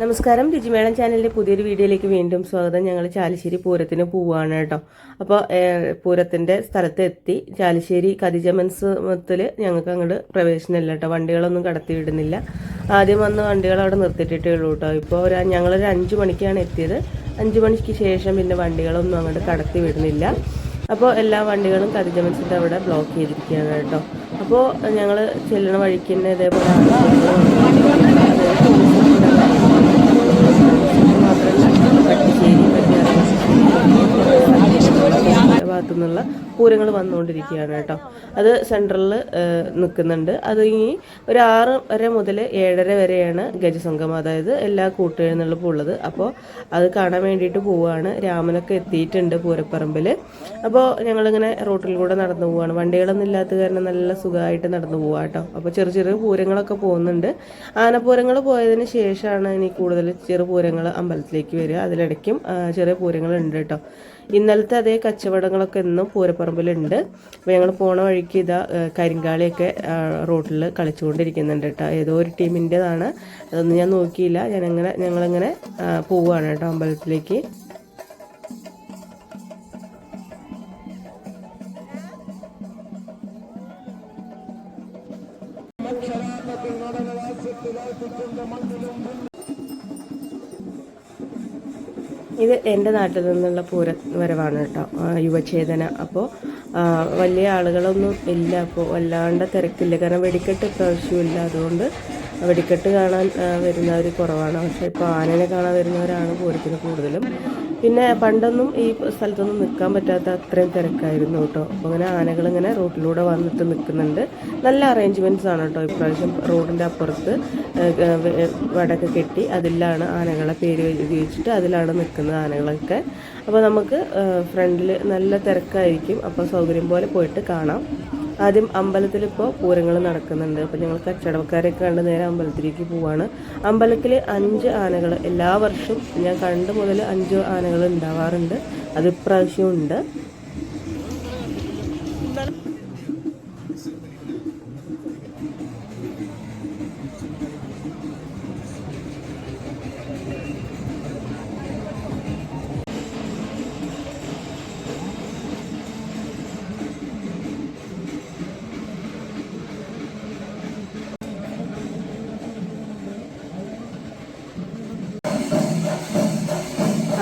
നമസ്കാരം. രുചിമേളം ചാനലിന്റെ പുതിയൊരു വീഡിയോയിലേക്ക് വീണ്ടും സ്വാഗതം. ഞങ്ങൾ ചാലിശ്ശേരി പൂരത്തിന് പോവുകയാണ് കേട്ടോ. അപ്പോൾ പൂരത്തിന്റെ സ്ഥലത്ത് എത്തി. ചാലിശ്ശേരി കതിജമൻസത്തിൽ ഞങ്ങൾക്ക് അങ്ങോട്ട് പ്രവേശനമില്ല കേട്ടോ. വണ്ടികളൊന്നും കടത്തിവിടുന്നില്ല ആദ്യം വന്ന് വണ്ടികൾ അവിടെ നിർത്തിയിട്ടേ ഉള്ളൂ കേട്ടോ. ഇപ്പോൾ ഒരു ഞങ്ങളൊരു അഞ്ച് മണിക്കാണ് എത്തിയത്. അഞ്ച് മണിക്ക് ശേഷം പിന്നെ വണ്ടികളൊന്നും അങ്ങോട്ട് കടത്തിവിടുന്നില്ല അപ്പോൾ എല്ലാ വണ്ടികളും കതിജമൻസിന്റെ അവിടെ ബ്ലോക്ക് ചെയ്തിരിക്കുകയാണ് കേട്ടോ. അപ്പോൾ ഞങ്ങൾ ചെല്ലണ വഴിക്ക് തന്നെ ഇതേപോലെ പൂരങ്ങൾ വന്നുകൊണ്ടിരിക്കുകയാണ് കേട്ടോ. അത് സെൻട്രലിൽ നിൽക്കുന്നുണ്ട്. അത് ഈ ഒരു ആറ് വരെ മുതൽ ഏഴര വരെയാണ് ഗജസംഘം അതായത് എല്ലാ കൂട്ടുകയെന്നുള്ളപ്പോൾ ഉള്ളത്. അപ്പോൾ അത് കാണാൻ വേണ്ടിയിട്ട് പോവുകയാണ്. രാമനൊക്കെ എത്തിയിട്ടുണ്ട് പൂരപ്പറമ്പിൽ. അപ്പോൾ ഞങ്ങളിങ്ങനെ റോട്ടിൽ കൂടെ നടന്നു പോവുകയാണ്. വണ്ടികളൊന്നും ഇല്ലാത്ത കാരണം നല്ല സുഖമായിട്ട് നടന്നു പോവുക കേട്ടോ. അപ്പോൾ ചെറിയ ചെറിയ പൂരങ്ങളൊക്കെ പോകുന്നുണ്ട്. ആനപൂരങ്ങൾ പോയതിന് ശേഷമാണ് ഇനി കൂടുതൽ ചെറു പൂരങ്ങൾ അമ്പലത്തിലേക്ക് വരിക. അതിലിടയ്ക്കും ചെറിയ പൂരങ്ങൾ ഉണ്ട് കേട്ടോ. ഇന്നലത്തെ അതേ കച്ചവടങ്ങളൊക്കെ ഇന്നും പൂരപ്പറമ്പിലുണ്ട് അപ്പോൾ ഞങ്ങൾ പോണ വഴിക്ക് ഇതാ കരിങ്കാളിയൊക്കെ റോട്ടിൽ കളിച്ചുകൊണ്ടിരിക്കുന്നുണ്ട് കേട്ടോ. ഏതോ ഒരു ടീമിന്റെതാണ് അതൊന്നും ഞാൻ നോക്കിയില്ല. ഞാനങ്ങനെ ഞങ്ങളിങ്ങനെ പോവുകയാണ് കേട്ടോ അമ്പലത്തിലേക്ക്. ഇത് എന്റെ നാട്ടിൽ നിന്നുള്ള പൂര വരവാണ് കേട്ടോ യുവഛേദന അപ്പോൾ വലിയ ആളുകളൊന്നും ഇല്ല. അപ്പോൾ വല്ലാണ്ട് തിരക്കില്ല. കാരണം വെടിക്കെട്ട് ഇപ്രാവശ്യമില്ല അതുകൊണ്ട് വെടിക്കെട്ട് കാണാൻ വരുന്നവർ കുറവാണ്. പക്ഷേ ഇപ്പോൾ ആനനെ കാണാൻ വരുന്നവരാണ് പൂരത്തിന് കൂടുതലും. പിന്നെ പണ്ടൊന്നും ഈ സ്ഥലത്തൊന്നും നിൽക്കാൻ പറ്റാത്ത അത്രയും തിരക്കായിരുന്നു കേട്ടോ. അപ്പോൾ അങ്ങനെ ആനകൾ ഇങ്ങനെ റോഡിലൂടെ വന്നിട്ട് നിൽക്കുന്നുണ്ട്. നല്ല അറേഞ്ച്മെന്റ്സ് ആണ് കേട്ടോ. ഇപ്രാവശ്യം റോഡിന്റെ അപ്പുറത്ത് വടക്ക് കെട്ടി അതിലാണ് ആനകളെ പേര് എഴുതി വെച്ചിട്ട് അതിലാണ് നിൽക്കുന്നത് ആനകളൊക്കെ. അപ്പോൾ നമുക്ക് ഫ്രണ്ടിൽ നല്ല തിരക്കായിരിക്കും. അപ്പോൾ സൗകര്യം പോലെ പോയിട്ട് കാണാം. ആദ്യം അമ്പലത്തിൽ ഇപ്പോൾ പൂരങ്ങൾ നടക്കുന്നുണ്ട്. അപ്പോൾ ഞങ്ങൾ കച്ചവടക്കാരെയൊക്കെ കണ്ട് നേരെ അമ്പലത്തിലേക്ക് പോവാണ്. അമ്പലത്തിൽ അഞ്ച് ആനകൾ എല്ലാ വർഷവും ഞാൻ കണ്ട് മുതൽ അഞ്ച് ആനകൾ ഉണ്ടാവാറുണ്ട്. അത് ഇപ്രാവശ്യവും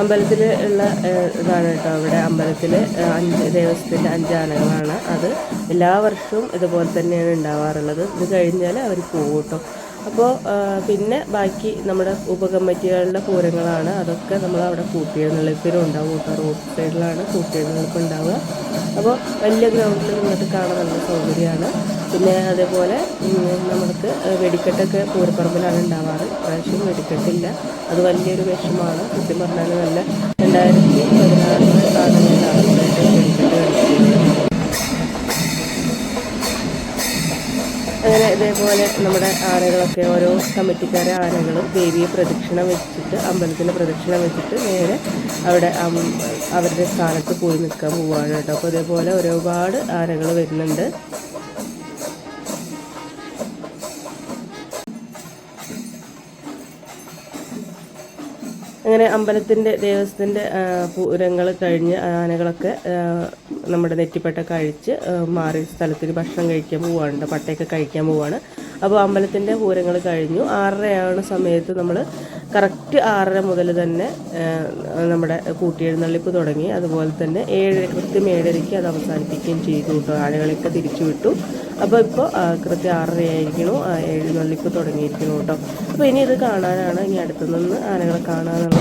അമ്പലത്തിൽ ഉള്ള ഇതാണ് കേട്ടോ ഇവിടെ അമ്പലത്തിൽ അഞ്ച് ദേവസ്വത്തിന്റെ അഞ്ച് ആനകളാണ്. അത് എല്ലാ വർഷവും ഇതുപോലെ തന്നെയാണ് ഉണ്ടാവാറുള്ളത്. ഇത് കഴിഞ്ഞാൽ അവർ പോകും കേട്ടോ. അപ്പോൾ പിന്നെ ബാക്കി നമ്മുടെ ഉപകമ്മിറ്റികളുടെ പൂരങ്ങളാണ്. അതൊക്കെ നമ്മൾ അവിടെ കൂട്ടിയെഴുന്നള്ളിപ്പിനും ഉണ്ടാവും. കേട്ടോ റോഡ് സൈഡിലാണ് കൂട്ടിയെഴുന്നള്ളിപ്പ് ഉണ്ടാവുക. അപ്പോൾ വലിയ ഗ്രൗണ്ടിൽ നിന്നിട്ട് കാണാൻ നല്ല സൗകര്യമാണ്. പിന്നെ അതേപോലെ നമുക്ക് വെടിക്കെട്ടൊക്കെ പൂരപ്പറമ്പിലാണ് ഉണ്ടാവാറ്. പ്രാവശ്യം വെടിക്കെട്ടില്ല. അത് വലിയൊരു വിഷമാണ്. സത്യം പറഞ്ഞാൽ നല്ല രണ്ടായിരത്തി പതിനാറിൽ ആണ് വെടിക്കെട്ട് കളിക്കുന്നത് അങ്ങനെ ഇതേപോലെ നമ്മുടെ ആനകളൊക്കെ ഓരോ കമ്മിറ്റിക്കാരെ ആനകളും ദേവിയെ പ്രദക്ഷിണം വെച്ചിട്ട് അമ്പലത്തിന് പ്രദക്ഷിണം വെച്ചിട്ട് നേരെ അവിടെ അവരുടെ സ്ഥാനത്ത് പോയി നിൽക്കാൻ പോവുകയാണ് കേട്ടോ. അപ്പോൾ ഇതേപോലെ ഒരുപാട് ആനകൾ വരുന്നുണ്ട്. അങ്ങനെ അമ്പലത്തിന്റെ ദേവസ്വത്തിന്റെ പൂരങ്ങൾ കഴിഞ്ഞ് ആനകളൊക്കെ നമ്മുടെ നെറ്റിപ്പട്ട കഴിച്ച് മാറി സ്ഥലത്തിന് ഭക്ഷണം കഴിക്കാൻ പോവാണ്. പട്ടയൊക്കെ കഴിക്കാൻ പോവാണ്. അപ്പോൾ അമ്പലത്തിന്റെ പൂരങ്ങൾ കഴിഞ്ഞു. ആറരയാവുന്ന സമയത്ത് നമ്മൾ കറക്റ്റ് ആറര മുതൽ തന്നെ നമ്മുടെ കൂട്ടിയെഴുന്നള്ളിപ്പ് തുടങ്ങി. അതുപോലെ തന്നെ ഏഴ് കൃത്യം ഏഴരയ്ക്ക് അത് അവസാനിപ്പിക്കുകയും ചെയ്തു കേട്ടോ. ആനകളെയൊക്കെ തിരിച്ചു വിട്ടു. അപ്പോൾ ഇപ്പോൾ കൃത്യം ആറരയായിരിക്കണു എഴുന്നള്ളിപ്പ് തുടങ്ങിയിരിക്കണം കേട്ടോ. അപ്പോൾ ഇനി ഇത് കാണാനാണ് ഇനി അടുത്തുനിന്ന് ആനകളെ കാണാനുള്ളത്.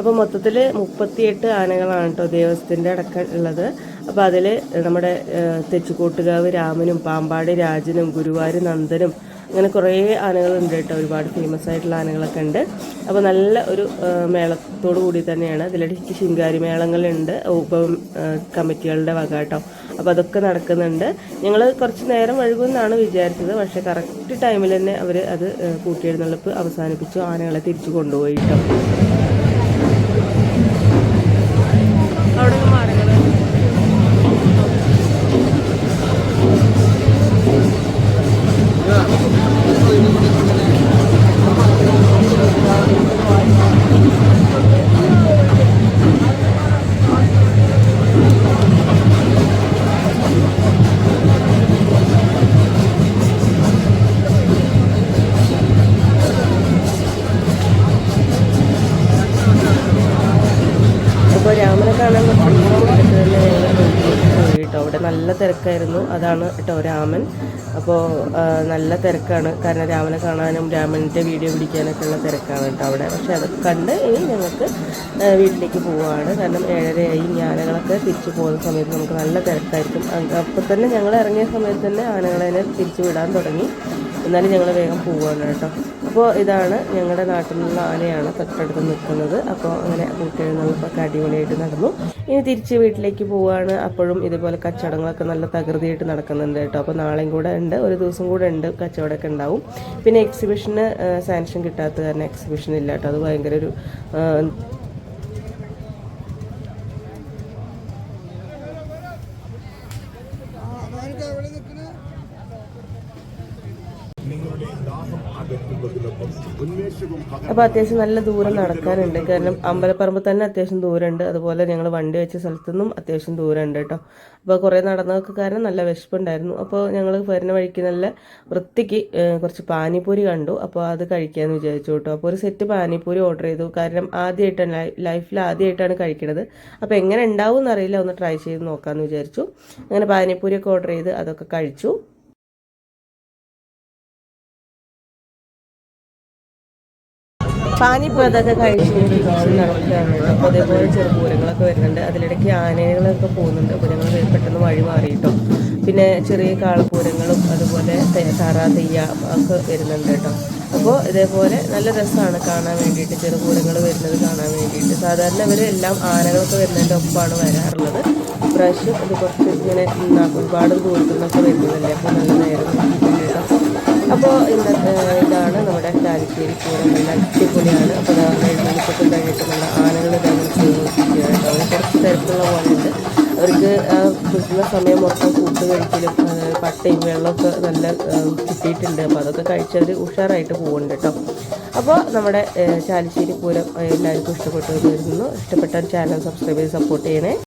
അപ്പോൾ മൊത്തത്തിൽ മുപ്പത്തിയെട്ട് ആനകളാണ് കേട്ടോ ദേവസ്വത്തിന്റെ അടക്കം ഉള്ളത്. അപ്പോൾ അതിൽ നമ്മുടെ തെച്ചുകൂട്ടുകാവ് രാമനും പാമ്പാടി രാജനും ഗുരുവായൂർ നന്ദനും അങ്ങനെ കുറേ ആനകളുണ്ട് കേട്ടോ ഒരുപാട് ഫേമസ് ആയിട്ടുള്ള ആനകളൊക്കെ ഉണ്ട്. അപ്പോൾ നല്ല ഒരു മേളത്തോടു കൂടി തന്നെയാണ്. ഇതിലിടയ്ക്ക് ശിങ്കാരി മേളങ്ങളുണ്ട്. ഉപ കമ്മിറ്റികളുടെ വക കേട്ടോ അപ്പോൾ അതൊക്കെ നടക്കുന്നുണ്ട്. ഞങ്ങൾ കുറച്ച് നേരം വഴുകുമെന്നാണ് വിചാരിച്ചത്. പക്ഷേ കറക്റ്റ് ടൈമിൽ തന്നെ അവർ അത് കൂട്ടിയെഴുന്നള്ളിപ്പ് അവസാനിപ്പിച്ചു ആനകളെ തിരിച്ചു കൊണ്ടുപോയി കേട്ടോ കാണാൻ കേട്ടോ അവിടെ നല്ല തിരക്കായിരുന്നു. അതാണ് കേട്ടോ രാമൻ. അപ്പോൾ നല്ല തിരക്കാണ്. കാരണം രാമനെ കാണാനും രാമന്റെ വീഡിയോ പിടിക്കാനൊക്കെ ഉള്ള തിരക്കാണ് കേട്ടോ അവിടെ. പക്ഷേ അതൊക്കെ കണ്ട് ഇനി ഞങ്ങൾക്ക് വീട്ടിലേക്ക് പോവുകയാണ് കാരണം ഏഴരയായി ഞാനകളൊക്കെ തിരിച്ചു പോകുന്ന സമയത്ത് നമുക്ക് നല്ല തിരക്കായിരിക്കും. അപ്പോൾ തന്നെ ഞങ്ങൾ ഇറങ്ങിയ സമയത്ത് തന്നെ ആനകളെ തിരിച്ചു വിടാൻ തുടങ്ങി. എന്നാലും ഞങ്ങൾ വേഗം പോവുകയാണ് കേട്ടോ. അപ്പോൾ ഇതാണ് ഞങ്ങളുടെ നാട്ടിൽ നിന്നുള്ള ആനയാണ് തൊട്ടടുത്ത് നിൽക്കുന്നത്. അപ്പോൾ അങ്ങനെ കൂട്ടിയെഴുന്നള്ളിപ്പൊക്കെ അടിപൊളിയായിട്ട് നടന്നു. ഇനി തിരിച്ച് വീട്ടിലേക്ക് പോവുകയാണ്. അപ്പോഴും ഇതുപോലെ കച്ചവടങ്ങളൊക്കെ നല്ല തകൃതിയായിട്ട് നടക്കുന്നുണ്ട് കേട്ടോ. അപ്പോൾ നാളെയും കൂടെ ഉണ്ട്. ഒരു ദിവസം കൂടെ ഉണ്ട് കച്ചവടമൊക്കെ ഉണ്ടാവും. പിന്നെ എക്സിബിഷന് സാങ്ഷൻ കിട്ടാത്ത കാരണം എക്സിബിഷൻ ഇല്ല കേട്ടോ. അത് ഭയങ്കര ഒരു അപ്പോൾ അത്യാവശ്യം നല്ല ദൂരം നടക്കാനുണ്ട്. കാരണം അമ്പലപ്പറമ്പ് തന്നെ അത്യാവശ്യം ദൂരമുണ്ട്. അതുപോലെ ഞങ്ങൾ വണ്ടി വെച്ച സ്ഥലത്തു നിന്നും അത്യാവശ്യം ദൂരമുണ്ട് കേട്ടോ. അപ്പോൾ കുറേ നടന്നതൊക്കെ കാരണം നല്ല വിശപ്പുണ്ടായിരുന്നു. അപ്പോൾ ഞങ്ങൾ വരുന്ന വഴിക്ക് നല്ല വൃത്തിക്ക് കുറച്ച് പാനിപ്പൂരി കണ്ടു. അപ്പോൾ അത് കഴിക്കാമെന്ന് വിചാരിച്ചു കേട്ടോ. അപ്പോൾ ഒരു സെറ്റ് പാനിപ്പൂരി ഓർഡർ ചെയ്തു. കാരണം ആദ്യമായിട്ടാണ് ലൈഫിൽ ആദ്യമായിട്ടാണ് കഴിക്കണത്. അപ്പോൾ എങ്ങനെ ഉണ്ടാവും എന്നറിയില്ല ഒന്ന് ട്രൈ ചെയ്ത് നോക്കാമെന്ന് വിചാരിച്ചു. അങ്ങനെ പാനിപ്പൂരിയൊക്കെ ഓർഡർ ചെയ്ത് അതൊക്കെ കഴിച്ചു. പാനിപ്പൂ അതൊക്കെ കഴിച്ച് നടക്കുകയാണ്. അപ്പോൾ അതേപോലെ ചെറുപൂരങ്ങളൊക്കെ വരുന്നുണ്ട്. അതിലിടയ്ക്ക് ആനകളൊക്കെ പോകുന്നുണ്ട്. അപ്പോൾ ഞങ്ങൾ പെട്ടെന്ന് വഴി മാറിയിട്ടോ. പിന്നെ ചെറിയ കാളപ്പൂരങ്ങളും അതുപോലെ താറാ തെയ്യ ഒക്കെ വരുന്നുണ്ട് കേട്ടോ. അപ്പോൾ ഇതേപോലെ നല്ല രസമാണ് കാണാൻ വേണ്ടിയിട്ട്. ചെറുപൂരങ്ങൾ വരുന്നത് കാണാൻ വേണ്ടിയിട്ട്. സാധാരണ ഇവർ എല്ലാം ആനകളൊക്കെ വരുന്നതിന്റെ ഒപ്പമാണ് വരാറുള്ളത്. പ്രാവശ്യം ഇത് കുറച്ച് ഇങ്ങനെ ഒരുപാട് ദൂരത്തുനിന്നൊക്കെ വരുന്നതല്ലേ? അപ്പോൾ നല്ല നേരം അപ്പോൾ ഇന്നത്തെ ഇതാണ് നമ്മുടെ ചാലിശ്ശേരി പൂരം. നല്ല അടിപൊളിയാണ്. അപ്പോൾ എഴുന്നള്ളിപ്പൊക്കെ കഴിഞ്ഞിട്ട് നമ്മൾ ആനകൾ തന്നെ അവർ കുറച്ച് തിരക്കുള്ള പോലെയുണ്ട്. അവർക്ക് കിട്ടുന്ന സമയം മൊത്തം കൂട്ട് കഴിക്കലും പട്ടയും വെള്ളമൊക്കെ നല്ല കിട്ടിയിട്ടുണ്ട്. അപ്പോൾ അതൊക്കെ കഴിച്ചവർ ഉഷാറായിട്ട് പോകുന്നുണ്ട് കേട്ടോ. അപ്പോൾ നമ്മുടെ ചാലിശ്ശേരി പൂരം എല്ലാവർക്കും ഇഷ്ടപ്പെട്ടു വരുന്നു കരുതുന്നു. ഇഷ്ടപ്പെട്ട ചാനൽ സബ്സ്ക്രൈബ് ചെയ്ത് സപ്പോർട്ട് ചെയ്യണേ.